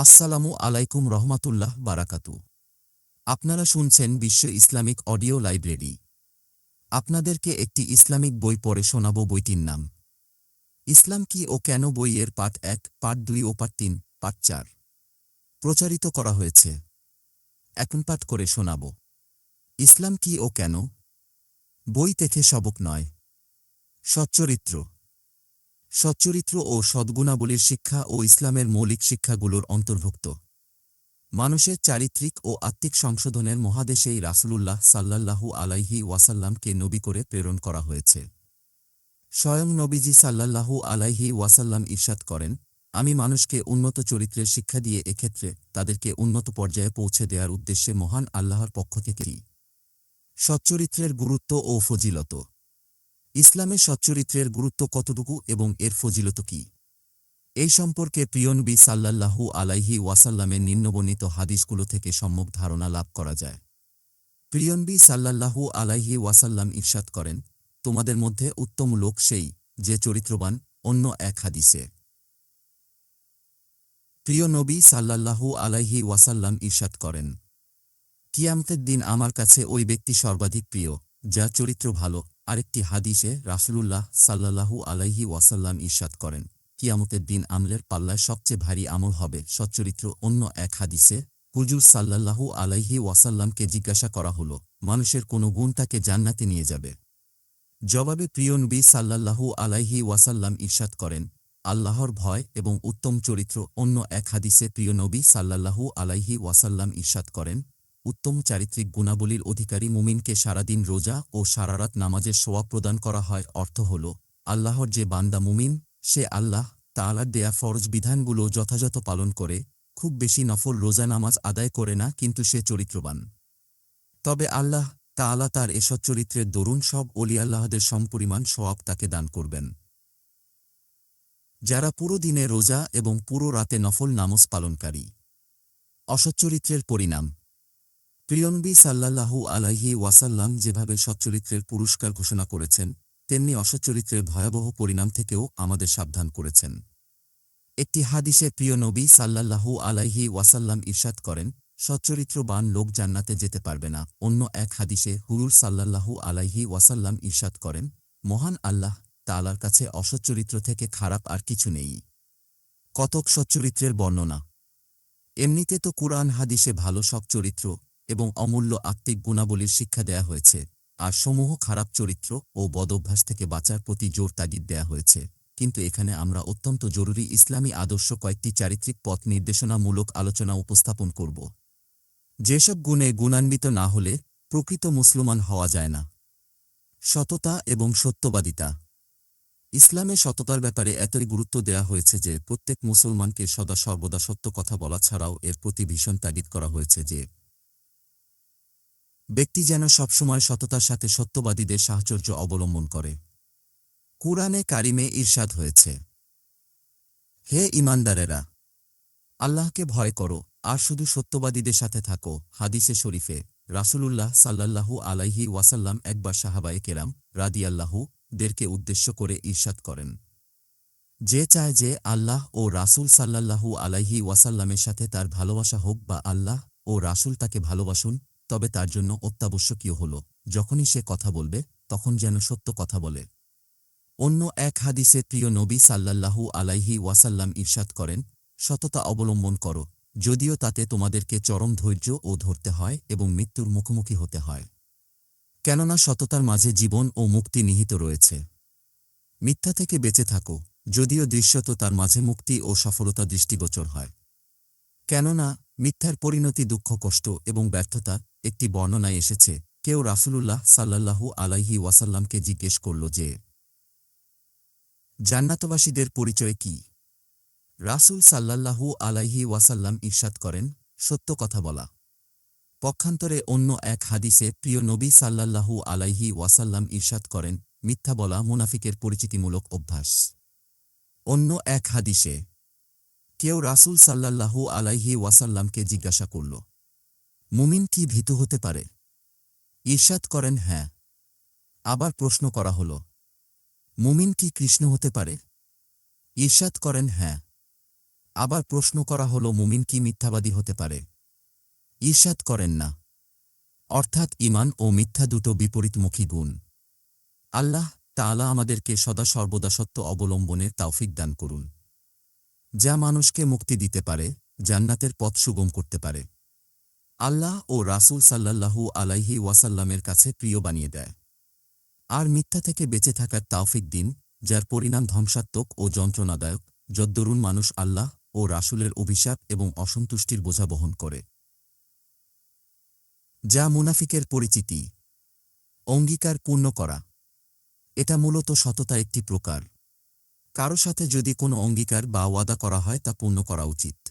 আসসালামু আলাইকুম রহমাতুল্লাহ বারাকাতু। আপনারা শুনছেন বিশ্ব ইসলামিক অডিও লাইব্রেরি। আপনাদেরকে একটি ইসলামিক বই পড়ে শোনাব বইটির নাম। ইসলাম কি ও কেন বইয়ের পাঠ এক, পাঠ দুই ও পাঠ তিন, পাঠ চার? প্রচারিত করা হয়েছে। এখন পাঠ করে শোনাব। ইসলাম কি ও কেন? বই থেকে সবক নয়। সচ্চরিত্র। সচ্চরিত্র ও সদ্গুণাবলীর শিক্ষা ও ইসলামের মৌলিক শিক্ষাগুলোর অন্তর্ভুক্ত। মানুষের চারিত্রিক ও আত্মিক সংশোধনের মহাদেশেই রাসূলুল্লাহ সাল্লাল্লাহু আলাইহি ওয়াসাল্লামকে নবী করে প্রেরণ করা হয়েছে। স্বয়ং নবীজি সাল্লাল্লাহু আলাইহি ওয়াসাল্লাম ইরশাদ করেন, আমি মানুষকে উন্নত চরিত্রের শিক্ষা দিয়ে এক্ষেত্রে তাদেরকে উন্নত পর্যায়ে পৌঁছে দেওয়ার উদ্দেশ্যে মহান আল্লাহর পক্ষ থেকেই সচ্চরিত্রের গুরুত্ব ও ফজিলত। ইসলামে সচ্চরিত্রের গুরুত্ব কতটুকু এবং এর ফজিলত কি? এই সম্পর্কে প্রিয়নবী সাল্লাল্লাহু আলাইহি ওয়াসাল্লামের নিম্নবর্ণিত হাদিসগুলো থেকে সম্যক ধারণা লাভ করা যায়। প্রিয়নবী সাল্লাল্লাহু আলাইহি ওয়াসাল্লাম ইরশাদ করেন, তোমাদের মধ্যে উত্তম লোক সেই যে চরিত্রবান অন্য এক হাদিসে। প্রিয় নবী সাল্লাল্লাহু আলাইহি ওয়াসাল্লাম ইরশাদ করেন, কিয়ামতের দিন আমার কাছে ওই ব্যক্তি সর্বাধিক প্রিয় যা চরিত্র ভালো আরেকটি হাদিসে রাসূলুল্লাহ সাল্লাল্লাহু আলাইহি ওয়াসাল্লাম ইরশাদ করেন, কিয়ামতের দিন আমলের পাল্লায় সবচেয়ে ভারী আমল হবে। সচ্চরিত্র অন্য এক হাদিসে, হুজুর সাল্লাল্লাহু আলাইহি ওয়াসাল্লামকে জিজ্ঞাসা করা হল, মানুষের কোনো গুণ তাকে জান্নাতে নিয়ে যাবে? জবাবে প্রিয় নবী সাল্লাল্লাহু আলাইহি ওয়াসাল্লাম ইরশাদ করেন, আল্লাহর ভয় এবং উত্তম চরিত্র অন্য এক হাদিসে প্রিয় নবী সাল্লাল্লাহু আলাইহি ওয়াসাল্লাম ইরশাদ করেন উত্তম চারিত্রিক গুণাবলীর অধিকারী মুমিনকে সারাদিন রোজা ও সারারাত নামাজের সোয়াব প্রদান করা হয়, অর্থ হল আল্লাহর যে বান্দা মুমিন, সে আল্লাহ তাআলার দেয়া ফরজ বিধানগুলো যথাযথ পালন করে, খুব বেশি নফল রোজা নামাজ আদায় করে না, কিন্তু সে চরিত্রবান। তবে আল্লাহ তাআলা তার এসব চরিত্রের দরুন সব অলি আল্লাহদের সমপরিমাণ সোয়াব তাকে দান করবেন। যারা পুরো দিনে রোজা এবং পুরো রাতে নফল নামাজ পালনকারী। অসচ্চরিত্রের পরিণাম। প্রিয়নবী সাল্লাল্লাহু আলাইহি ওয়াসাল্লাম যেভাবে সচ্চরিত্রের পুরস্কার ঘোষণা করেছেন, তেমনি অসচ্চরিত্রের ভয়াবহ পরিণাম থেকেও আমাদের সাবধান করেছেন। একটি হাদিসে প্রিয় নবী সাল্লাল্লাহু আলাইহি ওয়াসাল্লাম ইরশাদ করেন সচ্চরিত্রবান লোক জান্নাতে যেতে পারবে না। অন্য এক হাদিসে হুরুর সাল্লাল্লাহু আলাইহি ওয়াসাল্লাম ইরশাদ করেন, মহান আল্লাহ তালার কাছে অসচ্চরিত্র থেকে খারাপ আর কিছু নেই। কতক সচ্চরিত্রের বর্ণনা। এমনিতে তো কুরআন হাদিসে ভালো সব চরিত্র এবং অমূল্য আত্মিক গুণাবলীর শিক্ষা দেয়া হয়েছে। আর সমূহ খারাপ চরিত্র ও বদভ্যাস থেকে বাঁচার প্রতি জোর তাগিদ দেয়া হয়েছে। কিন্তু এখানে আমরা অত্যন্ত জরুরি ইসলামী আদর্শ কয়েকটি চারিত্রিক পথ নির্দেশনামূলক আলোচনা উপস্থাপন করব। যেসব গুণে গুণান্বিত না হলে প্রকৃত মুসলমান হওয়া যায় না। সততা এবং সত্যবাদিতা। ইসলামে সততার ব্যাপারে এতই গুরুত্ব দেয়া হয়েছে যে প্রত্যেক মুসলমানকে সদা সর্বদা সত্য কথা বলা ছাড়াও এর প্রতি ভীষণ তাগিদ করা হয়েছে যে ব্যক্তি যেন সবসময় সততার সাথে সত্যবাদীদের সাহচর্য অবলম্বন করে। কুরআনে কারিমে ঈর্ষাদ হয়েছে। হে ইমানদারেরা আল্লাহকে ভয় করো, আর শুধু সত্যবাদীদের সাথে থাকো, হাদিসে শরীফে রাসূলুল্লাহ সাল্লাল্লাহু আলাইহি ওয়াসাল্লাম একবার সাহাবায়ে কেরাম রাদিয়াল্লাহু দেরকে উদ্দেশ্য করে ঈর্ষাদ করেন। যে চায় যে আল্লাহ ও রাসূল সাল্লাল্লাহু আলাইহি ওয়াসাল্লামের সাথে তার ভালোবাসা হোক বা আল্লাহ ও রাসূল তাকে ভালোবাসুন তবে তার জন্য অত্যাবশ্যকীয় হল, যখনই সে কথা বলবে, তখন যেন সত্য কথা বলে। অন্য এক হাদিসে প্রিয় নবী সাল্লাল্লাহু আলাইহি ওয়াসাল্লাম ইরশাদ করেন, সততা অবলম্বন করো, যদিও তাতে তোমাদেরকে চরম ধৈর্য ও ধরতে হয় এবং মৃত্যুর মুখোমুখি হতে হয়। কেননা সততার মাঝে জীবন ও মুক্তি নিহিত রয়েছে। মিথ্যা থেকে বেঁচে থাকো, যদিও দৃশ্যত তার মাঝে মুক্তি ও সফলতা দৃষ্টিগোচর হয়। কেননা মিথ্যার পরিণতি দুঃখ, কষ্ট এবং ব্যর্থতা একটি বর্ণনায় এসেছে, কেউ রাসূলুল্লাহ সাল্লাল্লাহু আলাইহি ওয়াসাল্লামকে জিজ্ঞেস করল যে, জান্নাতবাসীদের পরিচয় কি? রাসূল সাল্লাল্লাহু আলাইহি ওয়াসাল্লাম ঈর্ষাদ করেন, সত্য কথা বলা। পক্ষান্তরে অন্য এক হাদিসে প্রিয় নবী সাল্লাল্লাহু আলাইহি ওয়াসাল্লাম ঈর্ষাদ করেন, মিথ্যা বলা মুনাফিকের পরিচিতিমূলক অভ্যাস। অন্য এক হাদিসে কেউ রাসূল সাল্লাল্লাহু আলাইহি ওয়াসাল্লামকে জিজ্ঞাসা করল মুমিন কি ভীত হতে পারে? ঈর্ষাদ করেন হ্যাঁ। আবার প্রশ্ন করা হল, মুমিন কি কৃষ্ণ হতে পারে? ঈর্ষাদ করেন হ্যাঁ। আবার প্রশ্ন করা হল, মুমিন কি মিথ্যাবাদী হতে পারে? ঈর্ষাদ করেন, না। অর্থাৎ ইমান ও মিথ্যা দুটো বিপরীতমুখী গুণ। আল্লাহ তাআলা আমাদেরকে সদা সর্বদা সত্য অবলম্বনের তাওফিক দান করুন। যা মানুষকে মুক্তি দিতে পারে, জান্নাতের পথ সুগম করতে পারে। আল্লাহ ও রাসূল সাল্লাল্লাহু আলাইহি ওয়াসাল্লামের কাছে প্রিয় বানিয়ে দেয়। আর মিথ্যা থেকে বেঁচে থাকার তাওফিক দিন, যার পরিণাম ধ্বংসাত্মক ও যন্ত্রণাদায়ক, যদ্দরুন মানুষ আল্লাহ ও রাসূলের অভিশাপ এবং অসন্তুষ্টির বোঝা বহন করে। যা মুনাফিকের পরিচিতি। অঙ্গীকার পূর্ণ করা। এটা মূলত সততা একটি প্রকার। কারও সাথে যদি কোনো অঙ্গীকার বা ওয়াদা করা হয় তা পূর্ণ করা উচিত।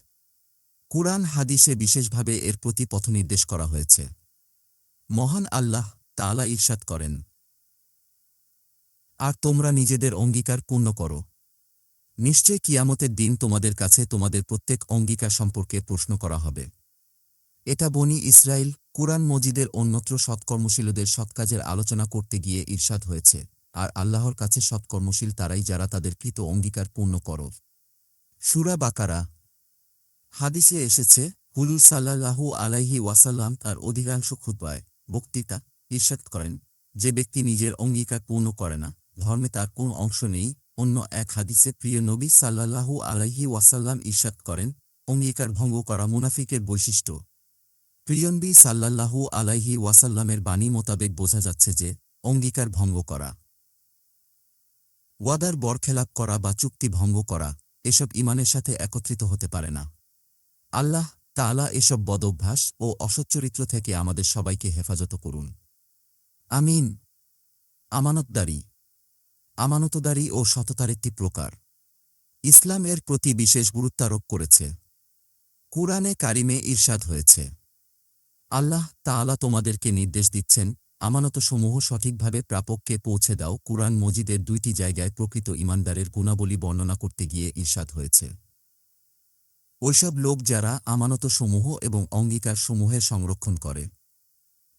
কুরআন হাদিসে বিশেষভাবে এর প্রতি পথনির্দেশ করা হয়েছে। মহান আল্লাহ তাআলা ঈর্ষাদ করেন, আর তোমরা নিজেদের অঙ্গীকার পূর্ণ করো। নিশ্চয় কিয়ামতের দিন তোমাদের কাছে তোমাদের প্রত্যেক অঙ্গীকার সম্পর্কে প্রশ্ন করা হবে। এটা বনি ইসরায়েল কুরআন মজিদের অন্যত্র সৎকর্মশীলদের সৎকাজের আলোচনা করতে গিয়ে ঈর্ষাদ হয়েছে। আর আল্লাহর কাছে সৎকর্মশীল তারাই যারা তাদের কৃত অঙ্গীকার পূর্ণ কর। সুরা বাকারা হাদিসে এসেছে হুলুল সাল্লাল্লাহু আলাইহি ওয়াসাল্লাম তার অধিকাংশ খুতবায় বক্তৃতা ঈর্ষাদ করেন। যে ব্যক্তি নিজের অঙ্গীকার পূর্ণ করে না, ধর্মে তার কোন অংশ নেই, অন্য এক হাদিসে প্রিয় নবী সাল্লাল্লাহু আলাইহি ওয়াসাল্লাম ঈর্ষাদ করেন, অঙ্গীকার ভঙ্গ করা মুনাফিকের বৈশিষ্ট্য। প্রিয়নবী সাল্লাল্লাহু আলাইহি ওয়াসাল্লামের বাণী মোতাবেক বোঝা যাচ্ছে যে, অঙ্গীকার ভঙ্গ করা, ওয়াদার বরখেলাপ করা বা চুক্তি ভঙ্গ করা, এসব ইমানের সাথে একত্রিত হতে পারে না। আল্লাহ তাআলা এসব বদভ্যাস ও অসচ্চরিত্র থেকে আমাদের সবাইকে হেফাজত করুন। আমিন। আমানতদারি। আমানতদারি ও সততার একটি প্রকার। ইসলাম এর প্রতি বিশেষ গুরুত্বারোপ করেছে। কুরআনে কারিমে ঈর্ষাদ হয়েছে। আল্লাহ তাআলা তোমাদেরকে নির্দেশ দিচ্ছেন, আমানতসমূহ সঠিকভাবে প্রাপককে পৌঁছে দাও। কুরআন মজিদের দুইটি জায়গায় প্রকৃত ইমানদারের গুণাবলী বর্ণনা করতে গিয়ে ঈর্ষাদ হয়েছে। ওইসব লোক যারা আমানতসমূহ এবং অঙ্গীকারসমূহের সংরক্ষণ করে।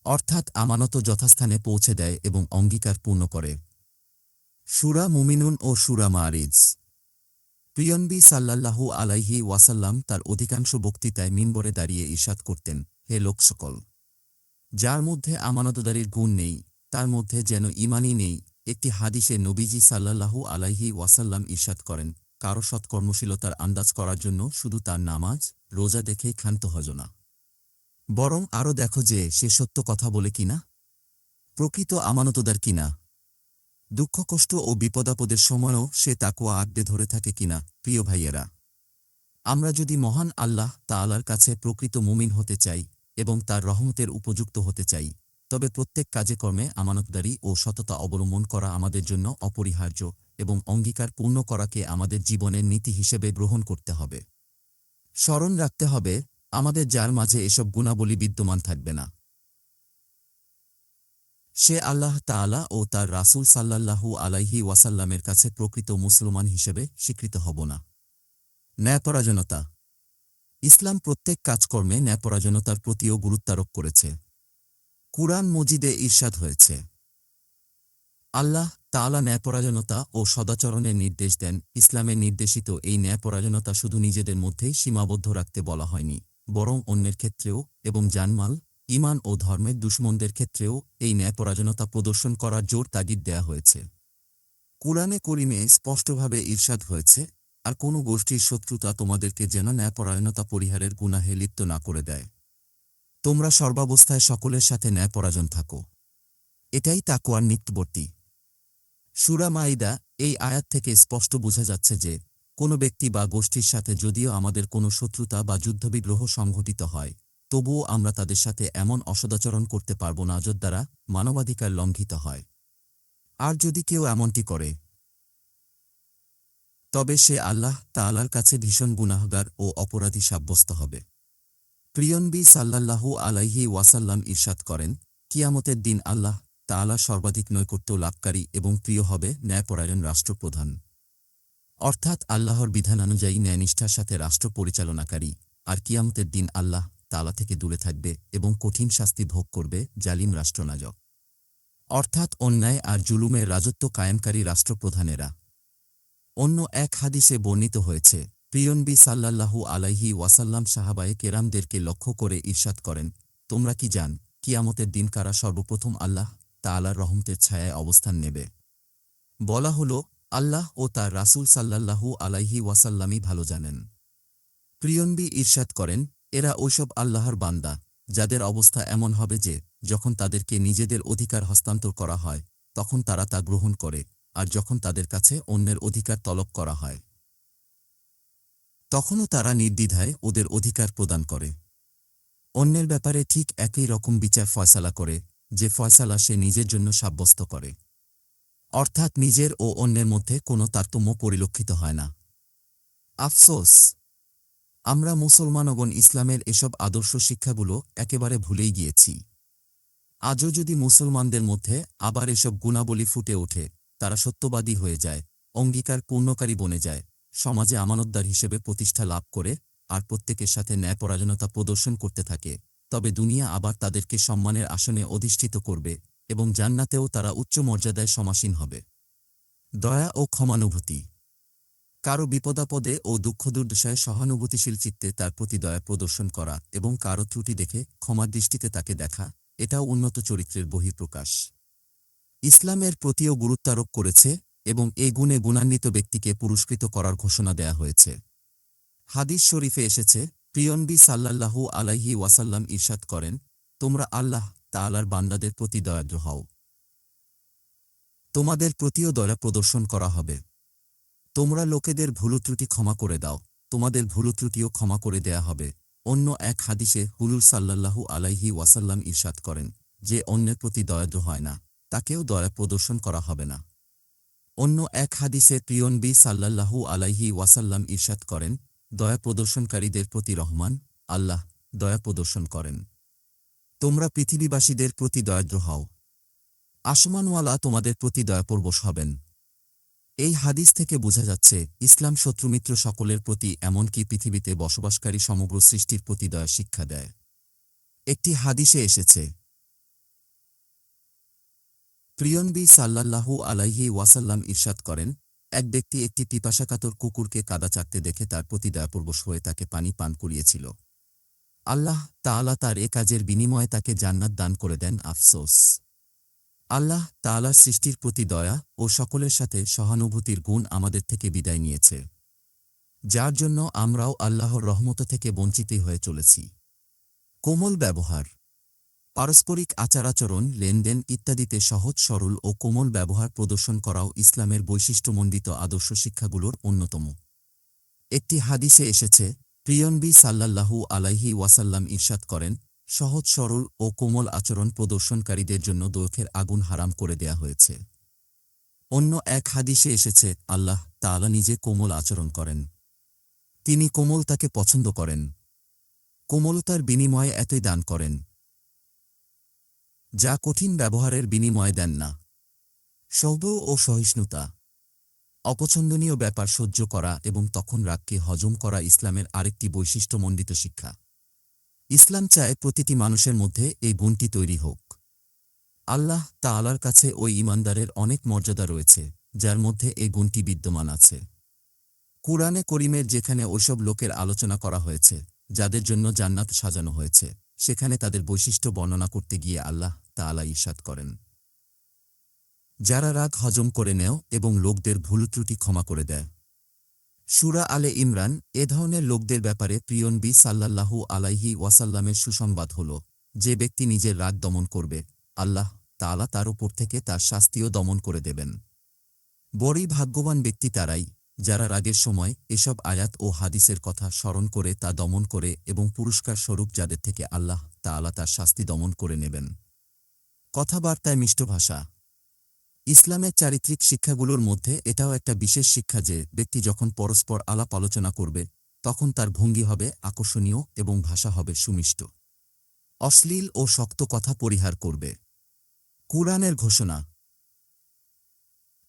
অর্থাৎ আমানত যথাস্থানে পৌঁছে দেয় এবং অঙ্গীকার পূর্ণ করে। সুরা মুমিনুন ও সুরা মারিজ। প্রিয়নবী সাল্লাল্লাহু আলাইহি ওয়াসাল্লাম তার অধিকাংশ বক্তৃতায় মিনবরে দাঁড়িয়ে ঈর্ষাদ করতেন, হে লোক সকল, যার মধ্যে আমানতদারির গুণ নেই, তার মধ্যে যেন ইমানই নেই, একটি হাদিসে নবীজি সাল্লাল্লাহু আলাইহি ওয়াসাল্লাম ঈর্ষাদ করেন। কারও সৎকর্মশীলতার আন্দাজ করার জন্য শুধু তার নামাজ, রোজা দেখেই ক্ষান্ত হজ না। বরং আরও দেখো যে সে সত্য কথা বলে কিনা, প্রকৃত আমানতদার কিনা, দুঃখ, কষ্ট ও বিপদাপদের সময়ও সে তাকুয়া আড্ডে ধরে থাকে কিনা, প্রিয় ভাইয়েরা। আমরা যদি মহান আল্লাহ তাআলার কাছে প্রকৃত মুমিন হতে চাই এবং তার রহমতের উপযুক্ত হতে চাই, তবে প্রত্যেক কাজে কর্মে আমানতদারি ও সততা অবলম্বন করা আমাদের জন্য অপরিহার্য। এবং অঙ্গীকার পূর্ণ করাকে আমাদের জীবনের নীতি হিসেবে গ্রহণ করতে হবে। স্মরণ রাখতে হবে, আমাদের যার মাঝে এসব গুণাবলী বিদ্যমান থাকবে না। সে আল্লাহ তাআলা ও তার রাসূল সাল্লাল্লাহু আলাইহি ওয়াসাল্লামের কাছে প্রকৃত মুসলমান হিসেবে স্বীকৃত হব না। ন্যায়পরাজনতা। ইসলাম প্রত্যেক কাজকর্মে ন্যায়পরাজনতার প্রতিও গুরুত্বারোপ করেছে। কুরআন মজিদে ঈর্ষাদ হয়েছে। আল্লাহ তাআলা ন্যায়পরাজনতা ও সদাচরণের নির্দেশ দেন। ইসলামের নির্দেশিত এই ন্যায়পরাজনতা শুধু নিজেদের মধ্যেই সীমাবদ্ধ রাখতে বলা হয়নি, বরং অন্যের ক্ষেত্রেও এবং জানমাল ইমান ও ধর্মের দুশ্মনদের ক্ষেত্রেও এই ন্যায়পরাজনতা প্রদর্শন করার জোর তাগিদ দেয়া হয়েছে। কুরআনে করিমে স্পষ্টভাবে ঈর্ষাদ হয়েছে, আর কোনো গোষ্ঠীর শত্রুতা তোমাদেরকে যেন ন্যায়পরায়ণতা পরিহারের গুনাহে লিপ্ত না করে দেয়। তোমরা সর্বাবস্থায় সকলের সাথে ন্যায়পরাজন থাকো। এটাই তাকুয়ার নিত্যবর্তী। সুরা মাইদা এই আয়াত থেকে স্পষ্ট বোঝা যাচ্ছে যে কোনো ব্যক্তি বা গোষ্ঠীর সাথে যদিও আমাদের কোনো শত্রুতা বা যুদ্ধবিগ্রহ সংঘটিত হয়, তবুও আমরা তাদের সাথে এমন অসদাচরণ করতে পারব না দ্বারা মানবাধিকার লঙ্ঘিত হয়। আর যদি কেউ এমনটি করে, তবে সে আল্লাহ তা তাআলার কাছে ভীষণ গুনাহগার ও অপরাধী সাব্যস্ত হবে। প্রিয়নবী সাল্লাল্লাহু আলাইহি ওয়াসাল্লাম ঈর্ষাদ করেন, কিয়ামতের দিন আল্লাহ তাআলা সর্বাধিক নৈকট্য লাভকারী এবং প্রিয় হবে ন্যায়পরায়ণ রাষ্ট্রপ্রধান। অর্থাৎ আল্লাহর বিধান বিধানানুযায়ী ন্যায়নিষ্ঠার সাথে রাষ্ট্র পরিচালনাকারী। আর কিয়ামতের দিন আল্লাহ তালা থেকে দূরে থাকবে এবং কঠিন শাস্তি ভোগ করবে জালিম রাষ্ট্রনাজক অর্থাৎ অন্যায় আর জুলুমের রাজত্ব কায়েমকারী রাষ্ট্রপ্রধানেরা। অন্য এক হাদিসে বর্ণিত হয়েছে, প্রিয়নবী সাল্লাল্লাহু আলাইহি ওয়াসাল্লাম সাহাবায়ে কেরামদেরকে লক্ষ্য করে ঈর্ষাদ করেন, তোমরা কি জান, কিয়ামতের দিন কারা সর্বপ্রথম আল্লাহ তাআলার রহমতের ছায়ায় অবস্থান নেবে। বলা হল, আল্লাহ ও তার রাসূল সাল্লাল্লাহু আলাইহি ওয়াসাল্লামই ভালো জানেন। প্রিয়নবী ঈর্ষাদ করেন, এরা ওইসব আল্লাহর বান্দা, যাদের অবস্থা এমন হবে যে, যখন তাদেরকে নিজেদের অধিকার হস্তান্তর করা হয়, তখন তারা তা গ্রহণ করে, আর যখন তাদের কাছে অন্যের অধিকার তলব করা হয়। তখনও তারা নির্দ্বিধায় ওদের অধিকার প্রদান করে। অন্যের ব্যাপারে ঠিক একই রকম বিচার ফয়সালা করে যে ফয়সালা সে নিজের জন্য সাব্যস্ত করে। অর্থাৎ নিজের ও অন্যের মধ্যে কোনো তারতম্য পরিলক্ষিত হয় না। আফসোস, আমরা মুসলমানগণ ইসলামের এসব আদর্শ শিক্ষাগুলো একেবারে ভুলেই গিয়েছি। আজও যদি মুসলমানদের মধ্যে আবার এসব গুণাবলী ফুটে ওঠে, তারা সত্যবাদী হয়ে যায় অঙ্গীকার পূর্ণকারী বনে যায়, সমাজে আমানতদার হিসেবে প্রতিষ্ঠা লাভ করে, আর প্রত্যেকের সাথে ন্যায়পরায়ণতা প্রদর্শন করতে থাকে। তবে দুনিয়া আবার তাদেরকে সম্মানের আসনে অধিষ্ঠিত করবে এবং জান্নাতেও তারা উচ্চ মর্যাদায় সমাসীন হবে। দয়া ও ক্ষমানুভূতি। কারও বিপদাপদে ও দুঃখ দুর্দশায় সহানুভূতিশীল চিত্তে তার প্রতি দয়া প্রদর্শন করা এবং কারও ত্রুটি দেখে ক্ষমার দৃষ্টিতে তাকে দেখা, এটাও উন্নত চরিত্রের বহিঃপ্রকাশ। ইসলামের প্রতিও গুরুত্বারোপ করেছে এবং এই গুণে গুণান্বিত ব্যক্তিকে পুরস্কৃত করার ঘোষণা দেয়া হয়েছে। হাদিস শরীফে এসেছে প্রিয়নবী সাল্লাল্লাহু আলাইহি ওয়াসাল্লাম ঈর্ষাদ করেন, তোমরা আল্লাহ তাআলার বান্দাদের প্রতি দয়াদ্র হও। তোমাদের প্রতিও দয়া প্রদর্শন করা হবে। তোমরা লোকেদের ভুলত্রুটি ক্ষমা করে দাও। তোমাদের ভুলত্রুটিও ক্ষমা করে দেয়া হবে। অন্য এক হাদিসে হুলুল সাল্লাল্লাহু আলাইহি ওয়াসাল্লাম ঈর্ষাদ করেন যে অন্যের প্রতি দয়াদ্র হয় না, তাকেও দয়া প্রদর্শন করা হবে না। অন্য এক হাদিসে প্রিয়নবী সাল্লাল্লাহু আলাইহি ওয়াসাল্লাম ঈর্ষাদ করেন দয়া প্রদর্শনকারীদের প্রতি রহমান, আল্লাহ দয়া প্রদর্শন করেন। তোমরা পৃথিবীবাসীদের প্রতি দয়াদ্র হও। আসমানওয়ালা তোমাদের প্রতি দয়াপরবশ হবেন। এই হাদিস থেকে বোঝা যাচ্ছে, ইসলাম শত্রুমিত্র সকলের প্রতি এমনকি পৃথিবীতে বসবাসকারী সমগ্র সৃষ্টির প্রতি দয়া শিক্ষা দেয়। একটি হাদিসে এসেছে, প্রিয়নবী সাল্লাল্লাহু আলাইহি ওয়াসাল্লাম ঈর্ষাদ করেন এক ব্যক্তি একটি পিপাসাকাতর কুকুরকে কাদা চাটতে দেখে তার প্রতি দয়াপরবশ হয়ে তাকে পানি পান করিয়েছিল। আল্লাহ তাআলা তার এ কাজের বিনিময়ে তাকে জান্নাত দান করে দেন আফসোস। আল্লাহ তাআলার সৃষ্টির প্রতি দয়া ও সকলের সাথে সহানুভূতির গুণ আমাদের থেকে বিদায় নিয়েছে। যার জন্য আমরাও আল্লাহর রহমত থেকে বঞ্চিতই হয়ে চলেছি। কোমল ব্যবহার পারস্পরিক আচারাচরণ লেনদেন ইত্যাদিতে সহজ, সরল ও কোমল ব্যবহার প্রদর্শন করাও ইসলামের বৈশিষ্ট্যমণ্ডিত আদর্শ শিক্ষাগুলোর অন্যতম। একটি হাদিসে এসেছে প্রিয়নবি সাল্লাল্লাহু আলাইহি ওয়াসাল্লাম ঈর্ষাদ করেন, সহজ, সরল ও কোমল আচরণ প্রদর্শনকারীদের জন্য দৈর্ঘ্যের আগুন হারাম করে দেয়া হয়েছে। অন্য এক হাদিসে এসেছে, আল্লাহ তাআলা নিজে কোমল আচরণ করেন। তিনি কোমল তাকে পছন্দ করেন। কোমলতার বিনিময়ে এতই দান করেন। যা কঠিন ব্যবহারের বিনিময় দেন না। সৌব ও সহিষ্ণুতা, অপছন্দনীয় ব্যাপার সহ্য করা এবং তখন রাগকে হজম করা ইসলামের আরেকটি বৈশিষ্ট্যমণ্ডিত শিক্ষা। ইসলাম চায় প্রতিটি মানুষের মধ্যে এই গুণটি তৈরি হোক। আল্লাহ তাআলার কাছে ওই ইমানদারের অনেক মর্যাদা রয়েছে, যার মধ্যে এই গুণটি বিদ্যমান আছে। কুরআনে করিমের যেখানে ওইসব লোকের আলোচনা করা হয়েছে, যাদের জন্য জান্নাত সাজানো হয়েছে, সেখানে তাদের বৈশিষ্ট্য বর্ণনা করতে গিয়ে আল্লাহ তাআলা ঈর্ষাদ করেন। যারা রাগ হজম করে নেও এবং লোকদের ভুল ত্রুটি ক্ষমা করে দেয়। সুরা আলে ইমরান এ ধরনের লোকদের ব্যাপারে প্রিয়নবী সাল্লাল্লাহু আলাইহি ওয়াসাল্লামের সুসংবাদ হল, যে ব্যক্তি নিজের রাগ দমন করবে, আল্লাহ তাআলা তার উপর থেকে তার শাস্তিও দমন করে দেবেন। বড়ই ভাগ্যবান ব্যক্তি তারাই, যারা রাগের সময় এসব আয়াত ও হাদিসের কথা স্মরণ করে তা দমন করে এবং পুরস্কার স্বরূপ যাদের থেকে আল্লাহ তাআলা তার শাস্তি দমন করে নেবেন। কথাবার্তায় মিষ্ট ভাষা। ইসলামের চারিত্রিক শিক্ষাগুলোর মধ্যে এটাও একটা বিশেষ শিক্ষা যে, ব্যক্তি যখন পরস্পর আলাপ আলোচনা করবে, তখন তার ভঙ্গি হবে আকর্ষণীয় এবং ভাষা হবে সুমিষ্ট। অশ্লীল ও শক্ত কথা পরিহার করবে। কুরআনের ঘোষণা।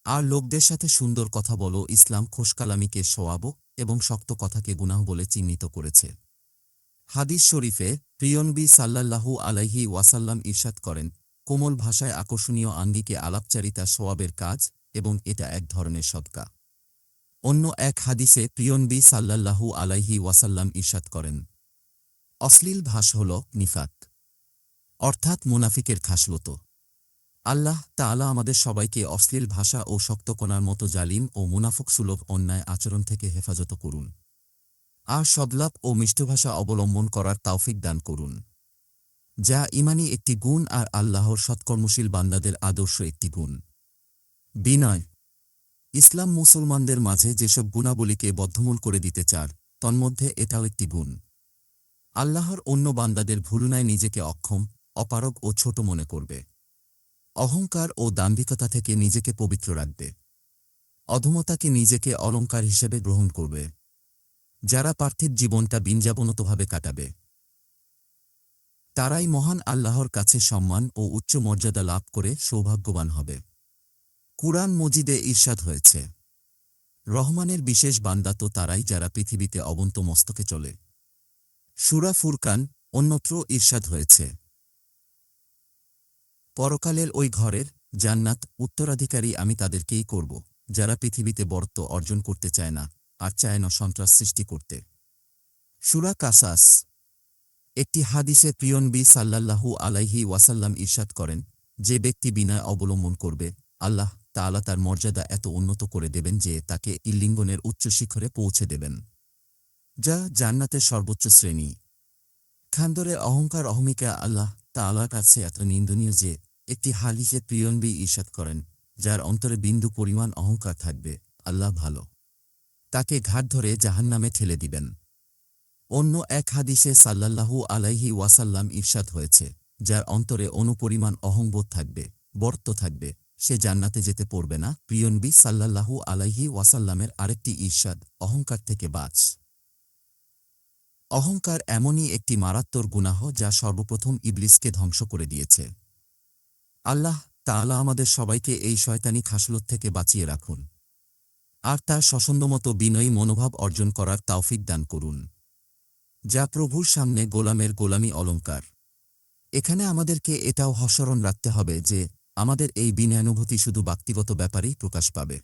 আর লোকদের সাথে সুন্দর কথা বলো, ইসলাম খোশকালামিকে সোয়াব এবং শক্ত কথাকে গুনাহ বলে চিহ্নিত করেছে। হাদিস শরীফে প্রিয়নবী সাল্লাল্লাহু আলাইহি ওয়াসাল্লাম ঈর্ষাদ করেন কোমল ভাষায় আকর্ষণীয় আঙ্গিকে আলাপচারিতা সোয়াবের কাজ এবং এটা এক ধরনের সদকা। অন্য এক হাদিসে প্রিয়নবি সাল্লাল্লাহু আলাইহি ওয়াসাল্লাম ইরশাদ করেন, অশ্লীল ভাষ হল নিফাত অর্থাৎ মুনাফিকের খাসলত। আল্লাহ তাআলা আমাদের সবাইকে অশ্লীল ভাষা ও শক্তকণার মতো জালিম ও মুনাফক সুলভ অন্যায় আচরণ থেকে হেফাজত করুন। আর সদলাপ ও মিষ্টভাষা অবলম্বন করার তাওফিক দান করুন। যা ইমানি একটি গুণ আর আল্লাহর সৎকর্মশীল বান্দাদের আদর্শ একটি গুণ। বিনয়। ইসলাম মুসলমানদের মাঝে যেসব গুণাবলীকে বদ্ধমূল করে দিতে চার, তন্মধ্যে এটাও একটি গুণ। আল্লাহর অন্য বান্দাদের ভুলুনায় নিজেকে অক্ষম, অপারগ ও ছোট মনে করবে। অহংকার ও দাম্ভিকতা থেকে নিজেকে পবিত্র রাখবে। অধমতাকে নিজেকে অলঙ্কার হিসেবে গ্রহণ করবে। যারা পার্থিব জীবনটা বিনজাবনতভাবে কাটাবে। তারাই মহান আল্লাহর কাছে সম্মান ও উচ্চ মর্যাদা লাভ করে সৌভাগ্যবান হবে। কুরআন মজিদে ঈর্ষাদ হয়েছে। রহমানের বিশেষ বান্দা তো তারাই যারা পৃথিবীতে অবন্ত মস্তকে চলে। সুরা ফুরকান অন্যত্র ঈর্ষাদ হয়েছে। পরকালের ওই ঘরের জান্নাত উত্তরাধিকারী আমি তাদেরকেই করব, যারা পৃথিবীতে বর্ত অর্জন করতে চায় না, আর চায় না সন্ত্রাস সৃষ্টি করতে। সুরা কাসাস একটি হাদিসে প্রিয়নবী সাল্লাল্লাহু আলাইহি ওয়াসাল্লাম ঈর্ষাদ করেন, যে ব্যক্তি বিনয় অবলম্বন করবে, আল্লাহ তাআলা তার মর্যাদা এত উন্নত করে দেবেন যে তাকে ইল্লিঙ্গনের উচ্চ শিখরে পৌঁছে দেবেন। যা জান্নাতের সর্বোচ্চ শ্রেণি। খান্দরে অহংকার অহমিকা আল্লাহ তাআলার কাছে এত নিন্দনীয় যে একটি হালিসে প্রিয়নবী ঈর্ষাদ করেন, যার অন্তরে বিন্দু পরিমাণ অহংকার থাকবে, আল্লাহ ভালো। তাকে ঘাট ধরে জাহান্নামে ঠেলে দিবেন। অন্য এক হাদিসে সাল্লাল্লাহু আলাইহি ওয়াসাল্লাম ঈর্ষাদ হয়েছে, যার অন্তরে অনুপরিমাণ অহংবোধ থাকবে, বর্ত থাকবে, সে জান্নাতে যেতে পড়বে না। প্রিয়নবি সাল্লাল্লাহু আলাইহি ওয়াসাল্লামের আরেকটি ঈর্ষাদ অহংকার থেকে বাঁচ। অহংকার এমনই একটি মারাত্মর গুনাহ যা সর্বপ্রথম ইবলিসকে ধ্বংস করে দিয়েছে। আল্লাহ তাআলা আমাদের সবাইকে এই শয়তানি খাসলত থেকে বাঁচিয়ে রাখুন। আর তার সসন্দমতো বিনয়ী মনোভাব অর্জন করার তাওফিক দান করুন। যা প্রভুর সামনে গোলামের গোলামি অলঙ্কার এখানে আমাদেরকে এটাও হস্মরণ রাখতে হবে যে আমাদের এই বিনয়ানুভূতি শুধু ব্যক্তিগত ব্যাপারেই প্রকাশ পাবে।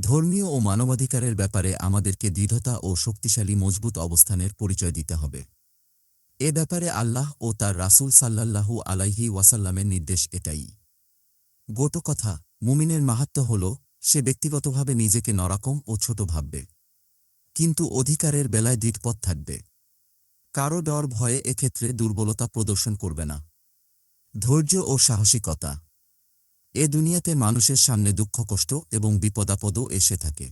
ধর্মীয় ও মানবাধিকারের ব্যাপারে আমাদেরকে দৃঢ়তা ও শক্তিশালী মজবুত অবস্থানের পরিচয় দিতে হবে। এ ব্যাপারে আল্লাহ ও তার রাসূল সাল্লাল্লাহু আলাইহি ওয়াসাল্লামের নির্দেশ এটাই। গোটো কথা মুমিনের মাহাত্ম হল, সে ব্যক্তিগতভাবে নিজেকে নরকম ও ছোট ভাববে। কিন্তু অধিকারের বেলায় দৃঢ়পথ থাকবে। কারও ডর ভয়ে এক্ষেত্রে দুর্বলতা প্রদর্শন করবে না। ধৈর্য ও সাহসিকতা। এ দুনিয়াতে মানুষের সামনে দুঃখ, কষ্ট এবং বিপদাপদও এসে থাকে।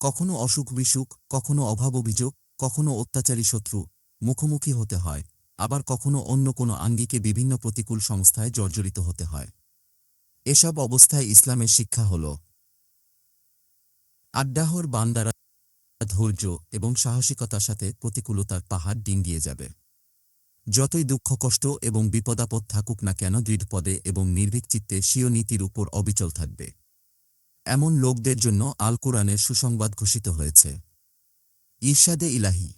কখনো অসুখ, বিসুখ, কখনো অভাব, অভিযোগ, কখনো অত্যাচারী শত্রু মুখোমুখি হতে হয়, আবার কখনো অন্য কোনো আঙ্গিকে বিভিন্ন প্রতিকূল সংস্থায় জর্জরিত হতে হয়। এসব অবস্থায় ইসলামের শিক্ষা হল, আড্ডাহর বান্দারা ধৈর্য এবং সাহসিকতার সাথে প্রতিকূলতার পাহাড় ডিঙ্গিয়ে যাবে। যতই দুঃখ, কষ্ট এবং বিপদাপদ থাকুক না কেন দৃঢ়পদে এবং নির্ভীক চিত্তে স্বীয় নীতির উপর অবিচল থাকবে। এমন লোকদের জন্য আল কোরআনের সুসংবাদ ঘোষিত হয়েছে। ঈর্ষাদে ইলাহি।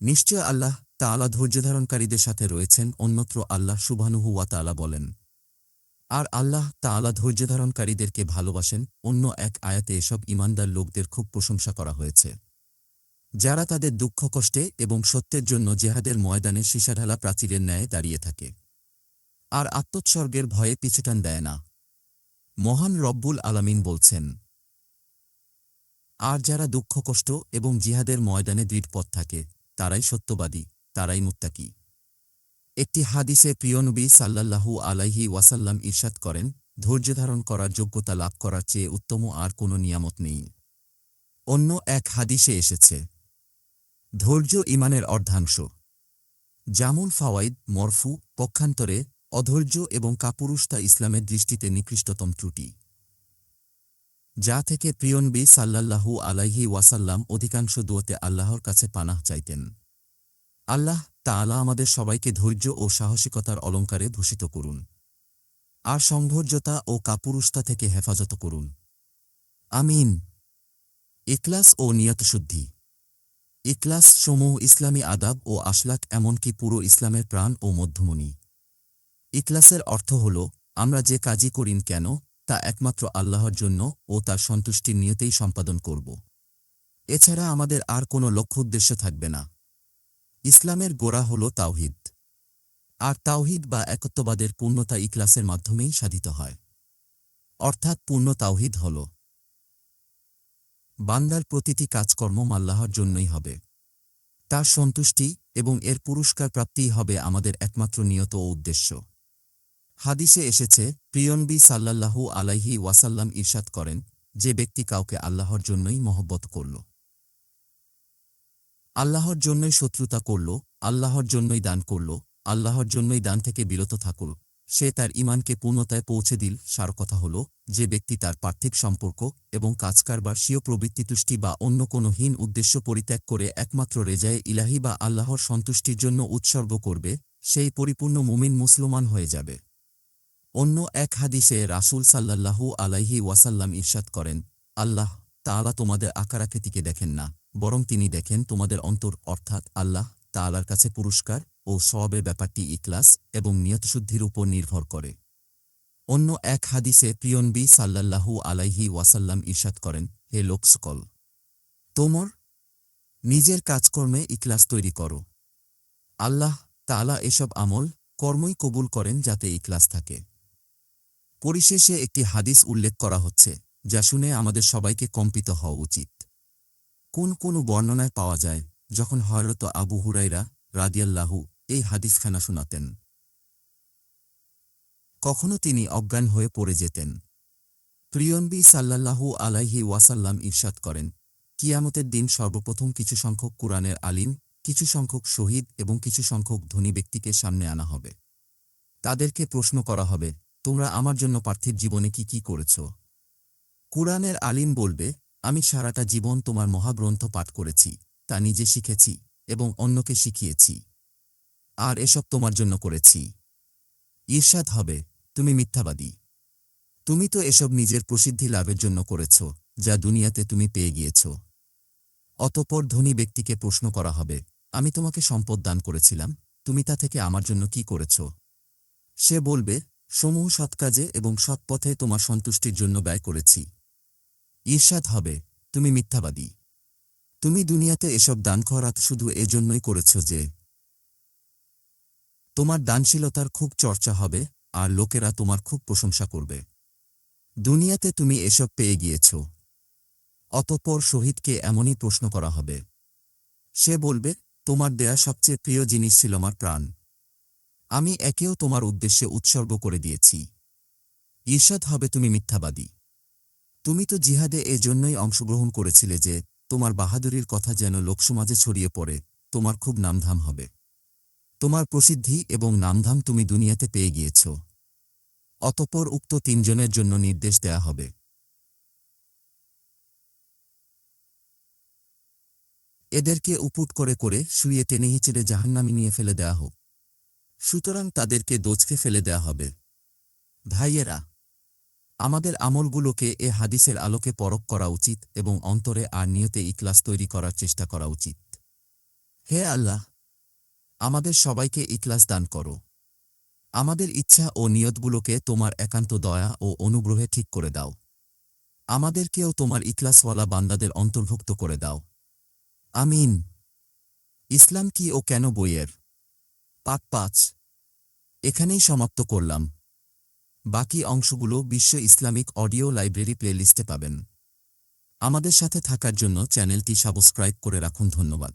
নিশ্চয় আল্লাহ তাআলা ধৈর্যধারণকারীদের সাথে রয়েছেন, অন্যত্র আল্লাহ সুবহানুহু ওয়াতাআলা বলেন। আর আল্লাহ তাআলা ধৈর্যধারণকারীদেরকে ভালোবাসেন। অন্য এক আয়াতে এসব ইমানদার লোকদের খুব প্রশংসা করা হয়েছে। যারা তাদের দুঃখ, কষ্টে এবং সত্যের জন্য জেহাদের ময়দানে সীসাঢালা প্রাচীরের ন্যায় দাঁড়িয়ে থাকে। আর আত্মোৎসর্গের ভয়ে পিছুটান দেয় না। মহান রব্বুল আলামিন বলছেন, আর যারা দুঃখ, কষ্ট এবং জিহাদের ময়দানে দৃঢ়পথ থাকে, তারাই সত্যবাদী, তারাই মুত্তাকি। একটি হাদিসে প্রিয়নবী সাল্লাল্লাহু আলাইহি ওয়াসাল্লাম ঈর্ষাদ করেন, ধৈর্য ধারণ করার যোগ্যতা লাভ করার চেয়ে উত্তম আর কোনো নিয়ামত নেই। অন্য এক হাদিসে এসেছে, ধৈর্য ইমানের অর্ধাংশ। জামুল ফাওয়াইদ মরফু, পক্ষান্তরে অধৈর্য এবং কাপুরুষতা ইসলামের দৃষ্টিতে নিকৃষ্টতম ত্রুটি। যা থেকে প্রিয়নবী সাল্লাল্লাহু আলাইহি ওয়াসাল্লাম অধিকাংশ দুয়াতে আল্লাহর কাছে পানাহ চাইতেন। আল্লাহ তাআলা আমাদের সবাইকে ধৈর্য ও সাহসিকতার অলঙ্কারে ভূষিত করুন। আর সংঘর্যতা ও কাপুরুষতা থেকে হেফাজত করুন। আমিন। ইকলাস ও নিয়তশুদ্ধি ইকলাস সমূহ ইসলামী আদাব ও আশলাক এমনকি পুরো ইসলামের প্রাণ ও মধ্যমণি। ইকলাসের অর্থ হল, আমরা যে কাজই করিন কেন, তা একমাত্র আল্লাহর জন্য ও তার সন্তুষ্টির নিয়তেই সম্পাদন করব। এছাড়া আমাদের আর কোনো লক্ষ্য উদ্দেশ্য থাকবে না। ইসলামের গোড়া হল তাওহিদ। আর তাওহিদ বা একত্ববাদের পূর্ণতা ইকলাসের মাধ্যমেই সাধিত হয়। অর্থাৎ পূর্ণ তাওহিদ হল, বান্দার প্রতিটি কাজকর্ম মাল্লাহর জন্যই হবে। তার সন্তুষ্টি এবং এর পুরস্কার প্রাপ্তিই হবে আমাদের একমাত্র নিয়ত ও উদ্দেশ্য। হাদিসে এসেছে প্রিয়নবি সাল্লাল্লাহু আলাইহি ওয়াসাল্লাম ইরশাদ করেন, যে ব্যক্তি কাউকে আল্লাহর জন্যই মহব্বত করল। আল্লাহর জন্যই শত্রুতা করল, আল্লাহর জন্যই দান করল, আল্লাহর জন্যই দান থেকে বিরত থাকুল। সে তার ইমানকে পূর্ণতায় পৌঁছে দিল, সার কথা হল, যে ব্যক্তি তার পার্থিক সম্পর্ক এবং কাজকারবার স্বীয় প্রবৃত্তি তুষ্টি বা অন্য কোনো হীন উদ্দেশ্য পরিত্যাগ করে একমাত্র রেজায়ে ইলাহি বা আল্লাহর সন্তুষ্টির জন্য উৎসর্গ করবে, সেই পরিপূর্ণ মুমিন মুসলমান হয়ে যাবে। অন্য এক হাদিসে রাসূল সাল্লাল্লাহু আলাইহি ওয়াসাল্লাম ইরশাদ করেন, আল্লাহ তাআলা তোমাদের আকারাকৃতিকে দেখেন না বরং তিনি দেখেন তোমাদের অন্তর অর্থাৎ আল্লাহ তাআলার কাছে পুরস্কার ও সওয়াবের ব্যাপারটি ইকলাস এবং নিয়তশুদ্ধির উপর নির্ভর করে। অন্য এক হাদিসে প্রিয়নবি সাল্লাল্লাহু আলাইহি ওয়াসাল্লাম ইরশাদ করেন, হে লোকসকল, তোমর নিজের কাজকর্মে ইকলাস তৈরি করো। আল্লাহ তাআলা এসব আমল কর্মই কবুল করেন যাতে ইকলাস থাকে। পরিশেষে একটি হাদিস উল্লেখ করা হচ্ছে, যা শুনে আমাদের সবাইকে কম্পিত হওয়া উচিত। কোন কোন বর্ণনায় পাওয়া যায় যখন হয়রত আবু হুরাইরা রাদিয়াল্লাহু এই হাদিসখানা শোনাতেন? কখনো তিনি অজ্ঞান হয়ে পড়ে যেতেন। প্রিয়নবী সাল্লাল্লাহু আলাইহি ওয়াসাল্লাম ইরশাদ করেন, কিয়ামতের দিন সর্বপ্রথম কিছু সংখ্যক কুরআনের আলিম, কিছু সংখ্যক শহীদ এবং কিছু সংখ্যক ধনী ব্যক্তিকে সামনে আনা হবে। তাদেরকে প্রশ্ন করা হবে, তোমরা আমার জন্য পার্থিব জীবনে কি কি করেছ? কুরআনের আলিম বলবে আমি সারাটা জীবন তোমার মহাগ্রন্থ পাঠ করেছি, তা নিজে শিখেছি এবং অন্যকে শিখিয়েছি। আর এসব তোমার জন্য করেছি। ঈর্ষাদ হবে, তুমি মিথ্যাবাদী। তুমি তো এসব নিজের প্রসিদ্ধি লাভের জন্য করেছ, যা দুনিয়াতে তুমি পেয়ে গিয়েছ। অতপর ধনী ব্যক্তিকে প্রশ্ন করা হবে, আমি তোমাকে সম্পদ দান করেছিলাম, তুমি তা থেকে আমার জন্য কি করেছ? সে বলবে, সমূহ সৎকাজে এবং সৎপথে তোমার সন্তুষ্টির জন্য ব্যয় করেছি। ঈর্ষাদ হবে, তুমি মিথ্যাবাদী। তুমি দুনিয়াতে এসব দান খরাত শুধু এজন্যই করেছ যে তোমার দানশীলতার খুব চর্চা হবে আর লোকেরা তোমার খুব প্রশংসা করবে। দুনিয়াতে তুমি এসব পেয়ে গিয়েছ। অতঃপর শহীদকে এমনই প্রশ্ন করা হবে। সে বলবে, তোমার দেয়া সবচেয়ে প্রিয় জিনিস ছিল আমার প্রাণ। আমি একেও তোমার উদ্দেশ্যে উৎসর্গ করে দিয়েছি। ঈর্ষাদ হবে তুমি মিথ্যাবাদী। তুমি তো জিহাদে এ জন্যই অংশগ্রহণ করেছিলে যে তোমার বাহাদুরির কথা যেন লোকসমাজে ছড়িয়ে পড়ে, তোমার খুব নামধাম হবে। তোমার প্রসিদ্ধি এবং নামধাম তুমি দুনিয়াতে পেয়ে গিয়েছ। অতপর উক্ত তিনজনের জন্য নির্দেশ দেয়া হবে। এদেরকে উপুট করে করে শুয়ে টেনে হিচড়ে জাহান্নামি নিয়ে ফেলে দেয়া হোক। সুতরাং তাদেরকে দোচকে ফেলে দেয়া হবে। ভাইয়েরা আমাদের আমলগুলোকে এ হাদিসের আলোকে পরক করা উচিত এবং অন্তরে আর নিয়তে ইকলাস তৈরি করার চেষ্টা করা উচিত। হে আল্লাহ, আমাদের সবাইকে ইকলাস দান করো। আমাদের ইচ্ছা ও নিয়তগুলোকে তোমার একান্ত দয়া ও অনুগ্রহে ঠিক করে দাও। আমাদেরকেও তোমার ইকলাসওয়ালা বান্দাদের অন্তর্ভুক্ত করে দাও। আমিন। ইসলাম কি ও কেন বইয়ের? পাক পাঁচ। এখানেই সমাপ্ত করলাম। বাকি অংশগুলো বিশ্ব ইসলামিক অডিও লাইব্রেরি প্লেলিস্টে পাবেন। আমাদের সাথে থাকার জন্য চ্যানেলটি সাবস্ক্রাইব করে রাখুন, ধন্যবাদ।